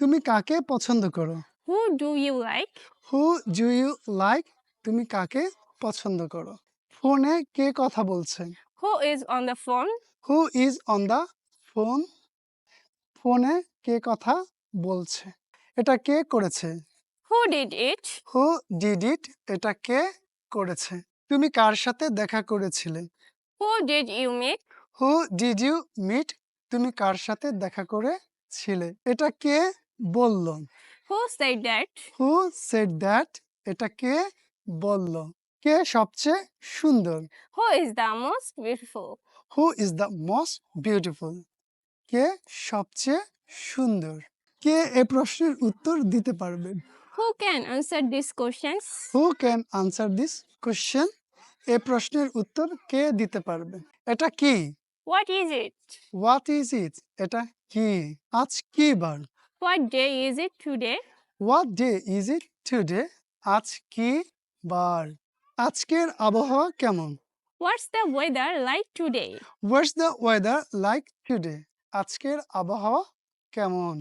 তুমি কাকে পছন্দ করো? Who do you like who do you like তুমি কাকে পছন্দ করো? ফোনে কে কথা বলছে? Who is on the phone who is on the phone ফোনে কে কথা বলছে? এটা কে করেছে? Who did it? Who did it এটা কে করেছে? তুমি কার সাথে দেখা করেছিলে? Who did you meet who did you meet তুমি কার সাথে দেখা করেছিলে? এটা কে বলল। Who said that? Who said that এটা কে বলল? কে সবচেয়ে সুন্দর? Who is the most beautiful? Who is the most beautiful কে সবচেয়ে সুন্দর? কে এ প্রশ্নের উত্তর দিতে পারবেন Who can answer these questions? Who can answer this question এ প্রশ্নের উত্তর কে দিতে পারবে? এটা কি? What is it? What is it এটা কি? আজ কি বার? What day is it today? What day is it today আজ কি বার। আজকের আবহাওয়া কেমন? What's the weather like today? What's the weather like today আজকের আবহাওয়া কেমন?